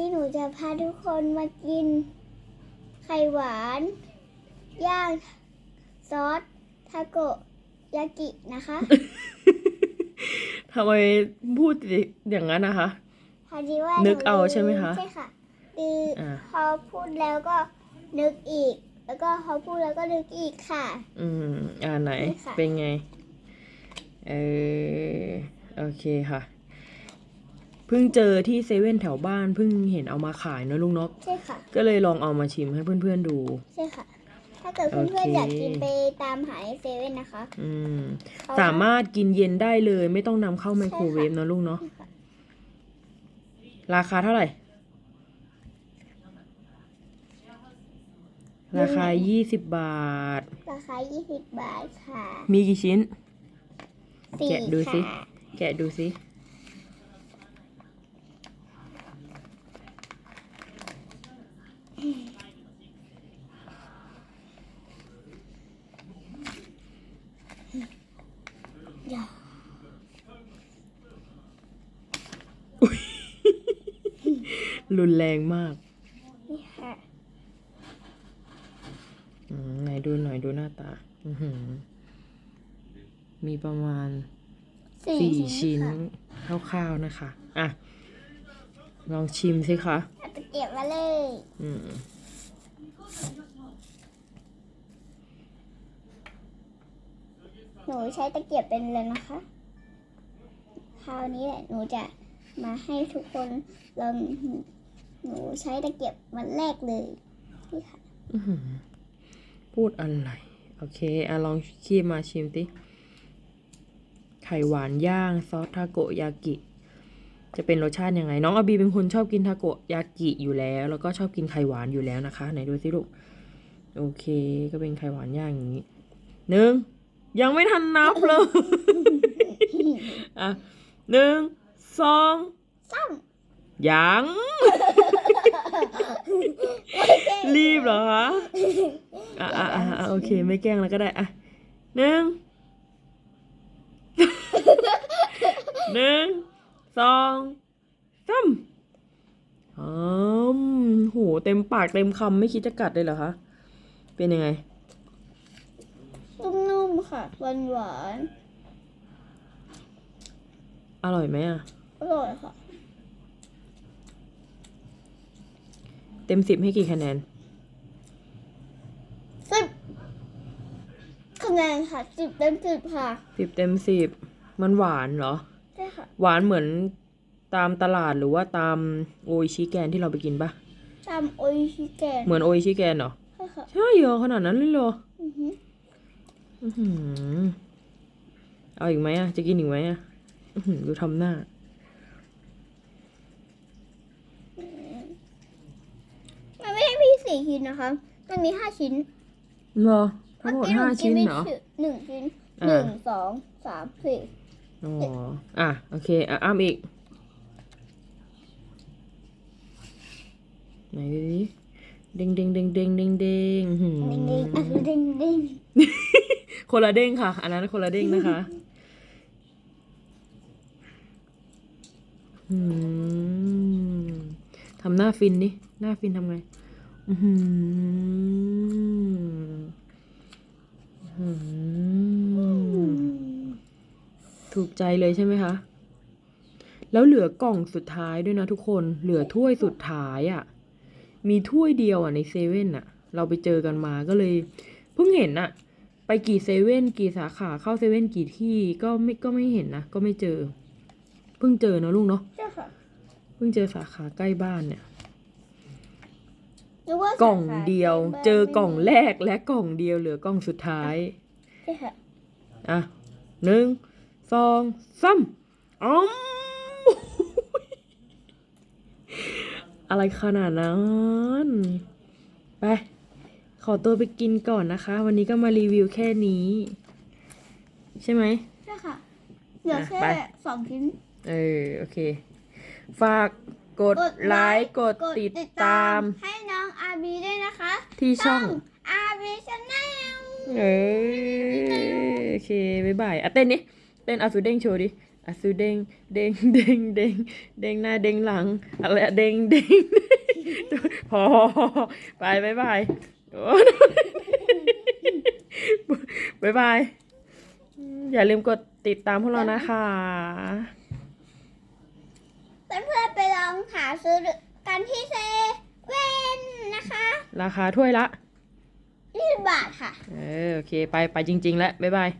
นี่หนูจะพาทุกคนมากิน ไข่หวาน ย่าง ซอสทาโกยากินะคะ ทำไมพูดอย่างนั้นนะคะ พอดีว่านึนึกเอาใช่ไหมคะ ใช่ค่ะคืออ่าพอพูดแล้วก็นึกอีก แล้วก็พอพูดแล้วก็นึกอีกค่ะ อืม อ่าไหนนี่ค่ะเป็นไง เออ โอเคค่ะ เพิ่งเจอที่เซเว่นแถวบ้านเพิ่งเห็นเอามาขายเนอะลุงนก ใช่ค่ะ ก็เลยลองเอามาชิมให้เพื่อนๆดู ใช่ค่ะ ถ้าเกิดโอเพื่อนเคๆอยากกินไปตามหาในเซเว่นนะคะ อืมเอสามารถกินเย็นได้เลย ไม่ต้องนำเข้าไมโครเวฟเนอะลุงเนาะ ราคาเท่าไหร่ ราคา 20 บาท ราคา 20 บาทค่ะมีกี่ชิ้นสี่แกะดูสิ ค่ะแกะดูสิ อย่ารุนแรงมาก นี่ค่ะอืมไหนดูหน่อยดูหน้าตาอือหือมีประมาณสี่ชิ้นค่ะคร่าวๆนะคะ อะ ลองชิมสิคะเอาตะเกียบมาเลยอืมหนูใช้ตะเกียบเป็นเลยนะคะ คราวนี้แหละหนูจะมาให้ทุกคนลองหนูใช้ตะเกียบมันแรกเลยนี่ค่ะอื้อหือพูดอะไร โอเคอะลองคีบมาชิมสิไข่หวานย่างซอสทาโกยากิ จะเป็นรสชาติยังไง น้องอาบีเป็นคนชอบกินทาโกยากิอยู่แล้ว แล้วก็ชอบกินไข่หวานอยู่แล้วนะคะไหนดูสิลูกโอเค ก็เป็นไข่หวานย่างอย่างนี้หนึ่งยังไม่ทันนับเลยอะหนึ่งสองซ้ยังำรีบเหรอคะอะอะอะอะโอเค ไม่แกล้งแล้วก็ได้อะหนึ่ง หนึ่ง สองสามอืมโหเต็มปากเต็มคำไม่คิดจะกัดเลยเหรอคะ เป็นยังไง นุ่มๆค่ะ หวานหวานอร่อยไหมอะ ๆอร่อยค่ะ เต็มสิบให้กี่คะแนน สิบคะแนนค่ะสิบเต็มสิบค่ะ สิบเต็มสิบ มันหวานเหรอ ใช่ค่ะหวานเหมือนตามตลาดหรือว่าตามโออิชิแกนที่เราไปกินปะตามโออิชิแกนเหมือนโออิชิแกนเหรอใช่ค่ะใช่เหรอขนาดนั้นเลยเหรออือหืออื้อหือเอาอีกไหมอะ จะกินอีกไหมอะอื้อหือดูทำหน้า มันไม่ได้มีสี่ชิ้นนะคะมันมีห้าชิ้นเหรอทั้งหมดห้าชิ้นเหรอหนึ่งชิ้นอ่าหนึ่งสองสามสี่ อ๋อ อะ โอเค อะอ้ามอีก ไหนดูดิเด้งเด้งเด้งเด้งเด้งเด้งอื้อหือเด้งเด้งอะเด้งเด้งคนละเด้งค่ะ อันนั้นคนละเด้งนะคะอืมทำหน้าฟินดิหน้าฟินทำไงอื้อหืออื้อหือ ถูกใจเลยใช่ไหมคะ แล้วเหลือกล่องสุดท้ายด้วยนะทุกคน เหลือถ้วยสุดท้ายอะ่ะ มีถ้วยเดียวอะในเซเว่นอะ เราไปเจอกันมาก็เลย เพิ่งเห็นอะ ไปกี่เซเว่นกี่สาขาเข้าเซเว่นกี่ที่ก็ไม่ก็ไม่เห็นนะก็ไม่เจอ เพิ่งเจอเนอะลูกเนาะใช่ค่ะเพิ่งเจอสาขาใกล้บ้านเนี่ยหรือว่ากล่องเดียวสาขาเจอกล่องแรกและกล่องเดียวเหลือกล่องสุดท้าย ใช่ค่ะ อะหนึ่ง สองสามอ๋อมอะไรขนาดนั้น ไป ขอตัวไปกินก่อนนะคะ วันนี้ก็มารีวิวแค่นี้ ใช่ไหมใช่ค่ะเหลืออะแค่ไปสองชิ้น เออ โอเค ฝากกดไลค์กดติดตาม ให้น้องอาบีด้วยนะคะ ที่ช่องอาบีชาแนลเออโอเค บ๊ายบายอะเต้นนี่ เต้นอาสุเด้งโชว์ดิอาซูเด้งเด้งเด้งเด้งเด้งหน้าเด้งหลังอะไรอะเด้งเด้งพอไปบายบายโอ้บายบาย อย่าลืมกดติดตามพวกเรานะคะเพื่อนๆไปลองหาซื้อกันที่เซเว่นนะคะ ราคาถ้วยละ20บาทค่ะ เออ โอเค ไป ไปจริง ๆ แล้ว บ๊ายบาย